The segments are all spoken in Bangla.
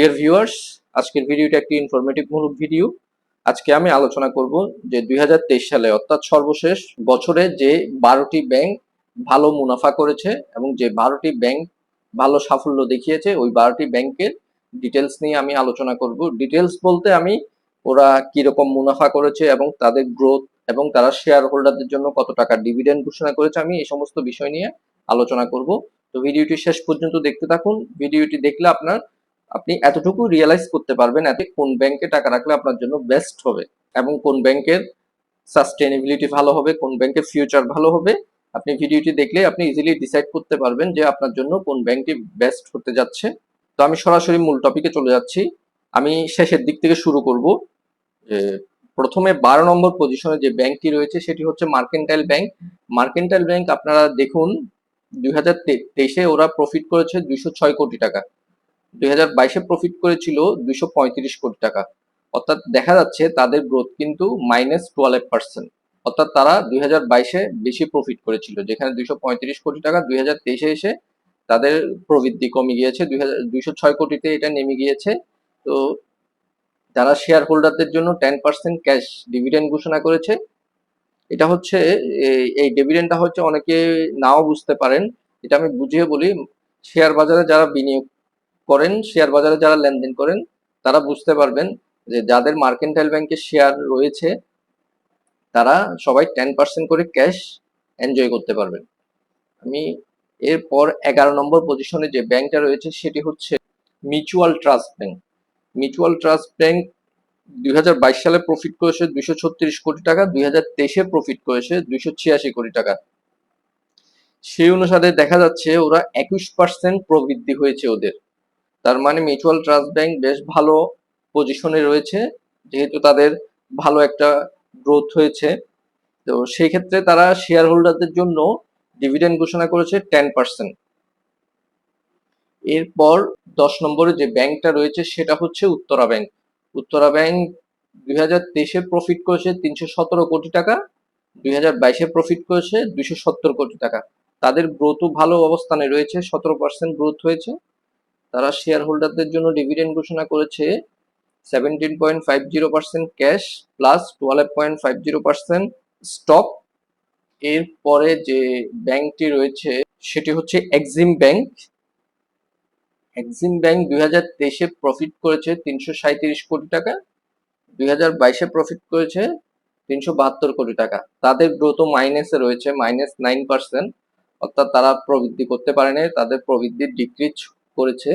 ডিয়ার ভিউয়ার্স আজকের ভিডিওটা একটি ইনফরমেটিভ মূলক ভিডিও আজকে আমি আলোচনা করব যে দুই হাজার তেইশ সালে, অর্থাৎ সর্বশেষ বছরে যে বারোটি ব্যাংক ভালো মুনাফা করেছে এবং যে বারোটি ব্যাংক ভালো সাফল্য দেখিয়েছে, ওই বারোটি ব্যাংকের ডিটেলস নিয়ে আমি আলোচনা করব। ডিটেলস বলতে আমি ওরা কীরকম মুনাফা করেছে এবং তাদের গ্রোথ এবং তারা শেয়ার হোল্ডারদের জন্য কত টাকা ডিভিডেন্ড ঘোষণা করেছে আমি এই সমস্ত বিষয় নিয়ে আলোচনা করব। তো ভিডিওটি শেষ পর্যন্ত দেখতে থাকুন। ভিডিওটি দেখলে আপনার আপনি এতটুকু রিয়েলাইজ করতে পারবেন এতে কোন ব্যাংকে টাকা রাখলে আপনার জন্য বেস্ট হবে এবং কোন ব্যাংকের সাস্টেনেবিলিটি ভালো হবে, কোন ব্যাংকের ফিউচার ভালো হবে। আপনি ভিডিওটি দেখলে আপনি ইজিলি ডিসাইড করতে পারবেন যে আপনার জন্য কোন ব্যাংকটি বেস্ট হতে যাচ্ছে। তো আমি সরাসরি মূল টপিকে চলে যাচ্ছি। আমি শেষের দিক থেকে শুরু করব। প্রথমে বারো নম্বর পজিশনে যে ব্যাংকটি রয়েছে সেটি হচ্ছে মার্কেন্টাইল ব্যাংক মার্কেন্টাইল ব্যাংক আপনারা দেখুন, দুই হাজার তেইশে ওরা প্রফিট করেছে দুইশো ছয় কোটি টাকা। দুই বাইশে প্রফিট করেছিল দুইশো পঁয়ত্রিশ কোটি টাকা। অর্থাৎ দেখা যাচ্ছে তাদের গ্রোথ কিন্তু মাইনাস টুয়েলভ পার্সেন্ট অর্থাৎ তারা দুই হাজার বাইশে বেশি প্রফিট করেছিল, যেখানে দুইশো পঁয়ত্রিশ কোটি টাকা দুই হাজার তেইশে এসে তাদের প্রবৃদ্ধি কমে গিয়েছে, দুই হাজার দুইশো ছয় কোটিতে এটা নেমে গিয়েছে। তো যারা শেয়ার হোল্ডারদের জন্য টেন পার্সেন্ট ক্যাশ ডিভিডেন্ড ঘোষণা করেছে, এটা হচ্ছে, এই ডিভিডেন্ডটা হচ্ছে অনেকে নাও বুঝতে পারেন। এটা আমি বুঝিয়ে বলি শেয়ার বাজারে যারা বিনিয়োগ করেন শেয়ার বাজারে যারা লেনদেন করেন, তারা বুঝতে পারবেন যে যাদের মার্কেন্টাইল ব্যাংকে শেয়ার রয়েছে, তারা সবাই টেন পার্সেন্ট করে ক্যাশ এনজয় করতে পারবেন। আমি এরপর এগারো নম্বর পজিশনে যে ব্যাংকটা রয়েছে, সেটি হচ্ছে mutual trust bank mutual trust bank দুই হাজার বাইশ সালে প্রফিট করেছে দুইশো ছত্রিশ কোটি টাকা, দুই হাজার তেইশে প্রফিট করেছে দুইশো ছিয়াশি কোটি টাকা। সেই অনুসারে দেখা যাচ্ছে ওরা একুশ পার্সেন্ট প্রবৃদ্ধি হয়েছে ওদের। তার মানে মিউচুয়াল ট্রাস্ট ব্যাংক বেশ ভালো পজিশনে রয়েছে, যেহেতু তাদের ভালো একটা গ্রোথ হয়েছে। তো সেই ক্ষেত্রে তারা শেয়ার হোল্ডারদের জন্য ডিভিডেন্ড ঘোষণা করেছে টেন পার্সেন্ট এরপর দশ নম্বরে যে ব্যাংকটা রয়েছে, সেটা হচ্ছে উত্তরা ব্যাংক উত্তরা ব্যাংক দুই হাজার তেইশে প্রফিট করেছে তিনশো সতেরো কোটি টাকা, দুই হাজার বাইশে প্রফিট করেছে দুইশো সত্তর কোটি টাকা। তাদের গ্রোথও ভালো অবস্থানে রয়েছে, সতেরো পার্সেন্ট গ্রোথ হয়েছে। তারা শেয়ার হোল্ডারদের জন্য ডিভিডেন্ড ঘোষণা করেছে seventeen point five zero percent cash plus twelve point five zero percent stock এরপরে যে ব্যাংকটি রয়েছে, সেটি হচ্ছে এক্সিম ব্যাংক এক্সিম ব্যাংক দুই হাজার তেইশে প্রফিট করেছে তিনশো সাঁত্রিশ কোটি টাকা, দুই হাজার বাইশে প্রফিট করেছে তিনশো বাহাত্তর কোটি টাকা। তাদের গ্রোথও মাইনাসে রয়েছে মাইনাস নাইন পার্সেন্ট অর্থাৎ তারা প্রবৃদ্ধি করতে পারেনি, তাদের প্রবৃদ্ধির ডিক্রিজ করেছে।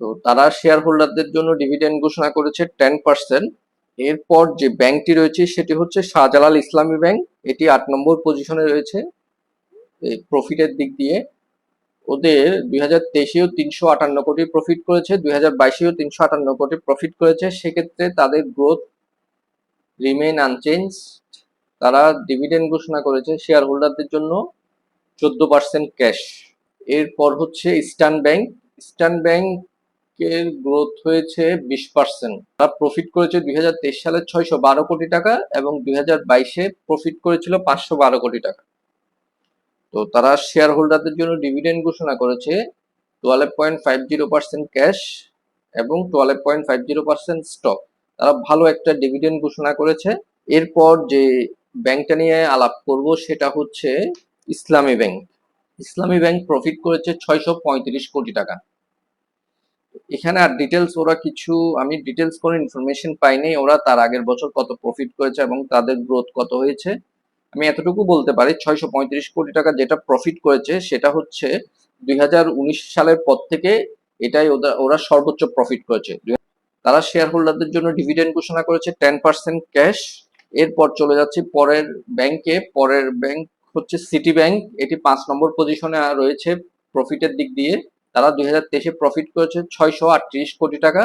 তো তারা শেয়ার হোল্ডারদের জন্য ডিভিডেন্ড ঘোষণা করেছে টেন পার্সেন্ট এরপর যে ব্যাংকটি রয়েছে সেটি হচ্ছে শাহজালাল ইসলামী ব্যাংক এটি আট নম্বর পজিশনে রয়েছে। প্রফিটের দিক দিয়ে ওদের দুই হাজার তেইশেও তিনশো আটান্ন কোটি প্রফিট করেছে, দুই হাজার বাইশেও তিনশো আটান্ন কোটি প্রফিট করেছে। সেক্ষেত্রে তাদের গ্রোথ রিমেইন আনচেঞ্জ তারা ডিভিডেন্ড ঘোষণা করেছে শেয়ার হোল্ডারদের জন্য চোদ্দ পার্সেন্ট ক্যাশ এরপর হচ্ছে ইস্টার্ন ব্যাংক ইস্টার্ন ব্যাংকের গ্রোথ হয়েছে বিশ পার্সেন্ট তারা প্রফিট করেছে দুই হাজার তেইশ সালে ছয়শো বারো কোটি টাকা এবং দুই হাজার বাইশে প্রফিট করেছিল পাঁচশো বারো কোটি টাকা। তো তারা শেয়ার হোল্ডারদের জন্য ডিভিডেন্ড ঘোষণা করেছে twelve point five zero percent cash এবং twelve point five zero percent stock তারা ভালো একটা ডিভিডেন্ড ঘোষণা করেছে। এরপর যে ব্যাংকটা নিয়ে আলাপ করব সেটা হচ্ছে ইসলামী ব্যাংক। ইসলামী ব্যাংক প্রফিট করেছে ছয়শো পঁয়ত্রিশ কোটি টাকা। এখানে আর ডিটেলস ওরা কিছু, আমি ডিটেলস কোনো ইনফরমেশন পাইনি, ওরা তার আগের বছর কত প্রফিট করেছে এবং তাদের গ্রোথ কত হয়েছে, আমি এতটুকু বলতে পারি, ছয়শো পঁয়ত্রিশ কোটি টাকা যেটা প্রফিট করেছে, সেটা হচ্ছে দুই হাজার উনিশ সালের পর থেকে এটাই ওরা ওরা সর্বোচ্চ প্রফিট করেছে। তারা শেয়ার হোল্ডারদের জন্য ডিভিডেন্ড ঘোষণা করেছে টেন পার্সেন্ট ক্যাশ এরপর চলে যাচ্ছে পরের ব্যাংকে পরের ব্যাংক হচ্ছে সিটি ব্যাংক এটি পাঁচ নম্বর পজিশনে রয়েছে প্রফিটের দিক দিয়ে। তারা দুই হাজার প্রফিট করেছে ছয়শো আটত্রিশ কোটি টাকা,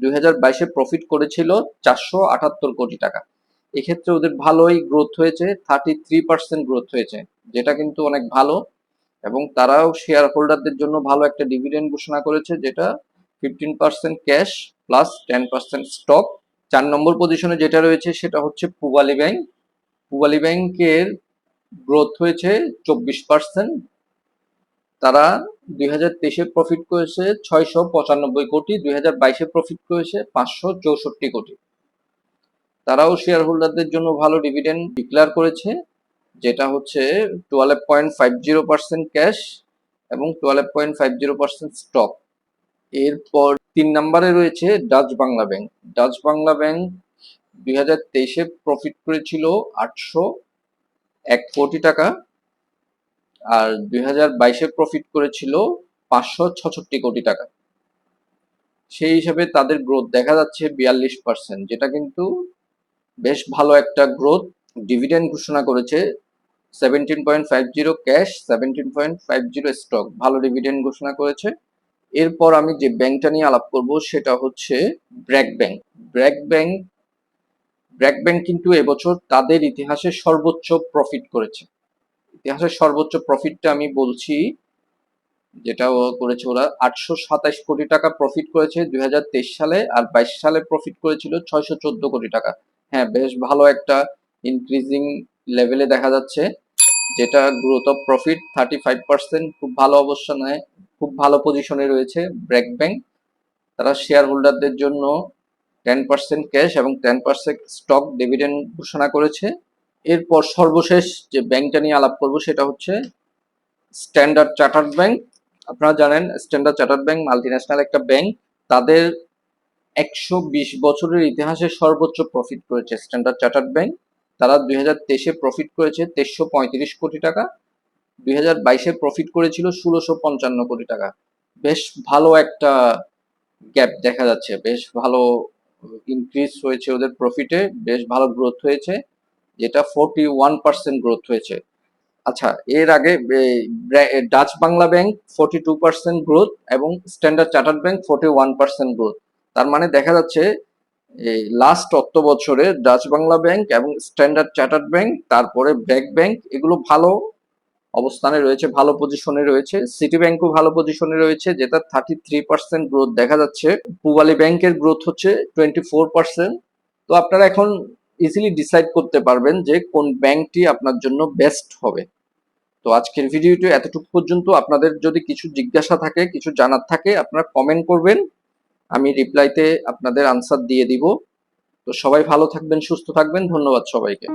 দুই হাজার বাইশে প্রফিট করেছিল চারশো আটাত্তর কোটি টাকা। এক্ষেত্রে ওদের ভালোই গ্রোথ হয়েছে থার্টি থ্রি পার্সেন্ট গ্রোথ হয়েছে, যেটা কিন্তু অনেক ভালো। এবং তারাও শেয়ার হোল্ডারদের জন্য ভালো একটা ডিভিডেন্ড ঘোষণা করেছে, যেটা fifteen percent cash plus ten percent stock চার নম্বর পজিশনে যেটা রয়েছে, সেটা হচ্ছে পুবালি ব্যাংক পুবালি ব্যাংকের গ্রোথ হয়েছে চব্বিশ পার্সেন্ট তারা দুই হাজার তেইশে প্রফিট করেছে ছয়শো পঁচানব্বই কোটি, দুই হাজার বাইশে প্রফিট করেছে পাঁচশো চৌষট্টি কোটি। তারাও শেয়ার হোল্ডারদের জন্য ভালো ডিভিডেন্ড ডিক্লেয়ার করেছে, যেটা হচ্ছে twelve point five zero percent cash এবং twelve point five zero percent stock এরপর তিন নম্বরে রয়েছে Dutch Bangla bank Dutch Bangla bank দুই হাজার তেইশে প্রফিট করেছিল আটশো এক কোটি টাকা আর দুই হাজার বাইশে প্রফিট করেছিল পাঁচশো ছষট্টি কোটি টাকা। সেই হিসাবে তাদের গ্রোথ দেখা যাচ্ছে বিয়াল্লিশ পার্সেন্ট যেটা কিন্তু বেশ ভালো একটা গ্রোথ ডিভিডেন্ড ঘোষণা করেছে seventeen point five zero cash seventeen point five zero stock ভালো ডিভিডেন্ড ঘোষণা করেছে। এরপর আমি যে ব্যাংকটা নিয়ে আলাপ করব সেটা হচ্ছে BRAC bank BRAC bank BRAC bank কিন্তু এবছর তাদের ইতিহাসে সর্বোচ্চ প্রফিট করেছে। ইতিহাসের সর্বোচ্চ প্রফিটটা আমি বলছি, যেটা করেছে ওরা আটশো সাতাইশ কোটি টাকা প্রফিট করেছে দুই হাজার তেইশ সালে, আর বাইশ সালে প্রফিট করেছিল ছয়শো চোদ্দ কোটি টাকা। হ্যাঁ বেশ ভালো একটা ইনক্রিজিং লেভেলে দেখা যাচ্ছে, যেটা growth of profit thirty five percent খুব ভালো অবস্থানে, খুব ভালো পজিশনে রয়েছে ব্র্যাক ব্যাংক। তারা শেয়ার হোল্ডারদের জন্য টেন পার্সেন্ট ক্যাশ এবং টেন পার্সেন্ট স্টক ডিভিডেন্ড ঘোষণা করেছে। এরপর সর্বশেষ যে ব্যাংকটা নিয়ে আলাপ করব সেটা হচ্ছে স্ট্যান্ডার্ড চার্টার্ড ব্যাংক আপনারা জানেন স্ট্যান্ডার্ড চার্টার্ড ব্যাংক মাল্টিন্যাশনাল একটা ব্যাংক তাদের একশো বিশ বছরের ইতিহাসে সর্বোচ্চ প্রফিট করেছে স্ট্যান্ডার্ড চার্টার্ড ব্যাংক তারা দুই হাজার তেইশে প্রফিট করেছে তেইশশো পঁয়ত্রিশ কোটি টাকা, দুই হাজার বাইশে প্রফিট করেছিল ষোলোশো পঞ্চান্ন কোটি টাকা। বেশ ভালো একটা গ্যাপ দেখা যাচ্ছে, বেশ ভালো ইনক্রিজ হয়েছে ওদের প্রফিটে বেশ ভালো গ্রোথ হয়েছে, যেটা ফোরটি ওয়ান পার্সেন্ট গ্রোথ হয়েছে। আচ্ছা এর আগে Dutch Bangla bank forty two percent growth এবং Standard Chartered bank forty one percent growth তার মানে দেখা যাচ্ছে এই লাস্ট অত বছরে ডাচ বাংলা ব্যাংক এবং স্ট্যান্ডার্ড চার্টার্ড ব্যাংক তারপরে ব্র্যাক ব্যাংক এগুলো ভালো অবস্থানে রয়েছে, ভালো পজিশনে রয়েছে। সিটি ব্যাংকও ভালো পজিশনে রয়েছে, যেটা থার্টি থ্রি পার্সেন্ট গ্রোথ দেখা যাচ্ছে। পূবালী ব্যাংকের গ্রোথ হচ্ছে টোয়েন্টি ফোর পার্সেন্ট তো আপনারা এখন ইজিলি ডিসাইড করতে পারবেন যে কোন ব্যাংকটি আপনার জন্য বেস্ট হবে। তো আজকের ভিডিওটি এতটুকু পর্যন্ত। আপনাদের যদি কিছু জিজ্ঞাসা থাকে, কিছু জানার থাকে, আপনারা কমেন্ট করবেন। আমি রিপ্লাইতে আপনাদের আনসার দিয়ে দিব। তো সবাই ভালো থাকবেন, সুস্থ থাকবেন। ধন্যবাদ সবাইকে।